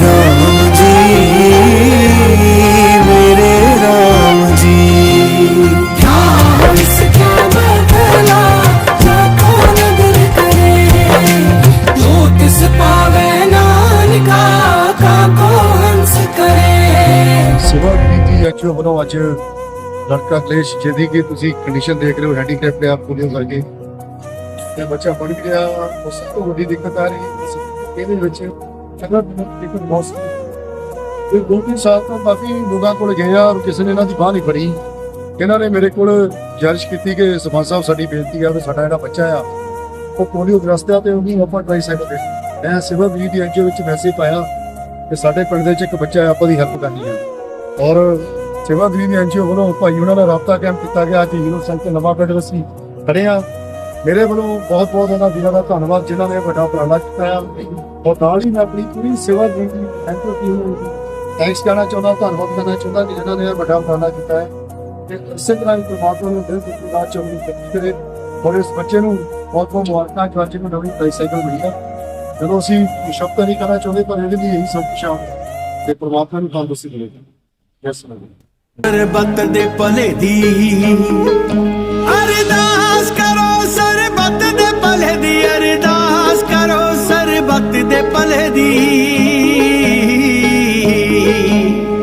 ਰਾਮ ਲੜਕਾ ਕਲੇਸ਼ ਜਿਹਦੀ ਕਿ ਤੁਸੀਂ ਕੰਡੀਸ਼ਨ ਦੇਖ ਰਹੇ ਹੋ ਹੈਂਡੀਕੈਪ ਨੇ ਆਪ ਪੂਰੀ ਕਰਕੇ। ਤੇ ਬੱਚਾ ਪੜ ਗਿਆ ਉਸ ਤੋਂ ਵੱਡੀ ਦਿੱਕਤ ਆ ਰਹੀ ਹੈ। ਇਹਦੇ ਵਿੱਚ ਸੰਗਤ ਦਿੱਕਤ ਬਹੁਤ ਇਹ ਦੋ ਤਿੰਨ ਸਾਲ ਤੋਂ ਕਾਫੀ ਲੋਕਾਂ ਕੋਲ ਗਏ ਆ ਔਰ ਕਿਸੇ ਨੇ ਇਹਨਾਂ ਦੀ ਬਾਹ ਨਹੀਂ ਫੜੀ। ਇਹਨਾਂ ਨੇ ਮੇਰੇ ਕੋਲ ਗੁਜ਼ਾਰਿਸ਼ ਕੀਤੀ ਕਿ ਸਰਪੰਚ ਸਾਹਿਬ ਸਾਡੀ ਬੇਨਤੀ ਆ ਕਿ ਸਾਡਾ ਜਿਹੜਾ ਬੱਚਾ ਆ ਉਹ ਪੋਲੀਓ ਗ੍ਰਸਤ ਆ ਤੇ ਉਹਨੂੰ ਆਪਾਂ ਟ੍ਰਾਈਸਾਈਕਲ ਸਕਦੇ ਮੈਂ ਸਿਵਲ ਵੀ ਦੀ ਐਨਜੀਓ ਵਿੱਚ ਮੈਸੇਜ ਪਾਇਆ ਕਿ ਸਾਡੇ ਪਿੰਡ ਦੇ ਵਿੱਚ ਇੱਕ ਬੱਚਾ ਹੈ, ਆਪਾਂ ਦੀ ਹੈਲਪ ਕਰਨੀ ਆ। ਔਰ ਸੇਵਾ ਦੀ ਐਨਜੀਓ ਵੱਲੋਂ ਭਾਈ ਉਹਨਾਂ ਦਾ ਰਾਬਤਾ ਕੈਂਪ ਕੀਤਾ ਗਿਆ ਅੱਜ ਯੂਨੋ ਸੰਤ ਨਵਾਂ ਪਿੰਡ ਅਸੀਂ ਖੜੇ ਆ। ਮੇਰੇ ਵੱਲੋਂ ਬਹੁਤ ਬਹੁਤ ਉਹਨਾਂ ਵੀਰਾਂ ਦਾ ਧੰਨਵਾਦ ਜਿਨ੍ਹਾਂ ਨੇ ਵੱਡਾ ਉਪਰਾਲਾ ਕੀਤਾ ਹੈ ਔਰ ਨਾਲ ਹੀ ਮੈਂ ਆਪਣੀ ਪੂਰੀ ਸੇਵਾ ਦੀ ਐਨਜੀਓ ਟੀਮ ਨੂੰ ਥੈਂਕਸ ਕਰਨਾ ਚਾਹੁੰਦਾ, ਧੰਨਵਾਦ ਕਰਨਾ ਚਾਹੁੰਦਾ ਕਿ ਜਿਨ੍ਹਾਂ ਨੇ ਇਹ ਵੱਡਾ ਉਪਰਾਲਾ ਕੀਤਾ ਹੈ। ਤੇ ਇਸੇ ਤਰ੍ਹਾਂ ਹੀ ਪ੍ਰਮਾਤਮਾ ਨੂੰ ਦਿਲ ਤੋਂ ਰਾਤ ਚੰਗੀ ਕਰੇ ਔਰ ਇਸ ਬੱਚੇ ਨੂੰ ਬਹੁਤ ਬਹੁਤ ਮੁਬਾਰਕਾਂ ਕਿ ਅੱਜ ਨੂੰ ਨਵੀਂ ਟ੍ਰਾਈਸਾਈਕਲ ਮਿਲੀ ਹੈ। ਜਦੋਂ ਅਸੀਂ ਸ਼ਬਦ ਨਹੀਂ ਕਰਨਾ ਚਾਹੁੰਦੇ, ਪਰ ਇਹਦੇ ਲਈ ਇਹੀ ਸਭ ਕੁਛ ਆ। ਤੇ ਪ੍ਰਮਾਤਮਾ ਨੂੰ ਤੰਦਰੁਸਤੀ ਮਿਲੇਗੀ ਯੈਸ ਸਰ ਦੇ ਭਲੇ ਦੀ ਅਰਦਾਸ ਭਲੇ ਭਲੇ ਦੀ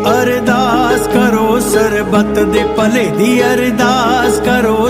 ਅਰਦਾਸ ਕਰੋ ਸਰਬਤ ਦੇ ਭਲੇ ਦੀ ਅਰਦਾਸ ਕਰੋ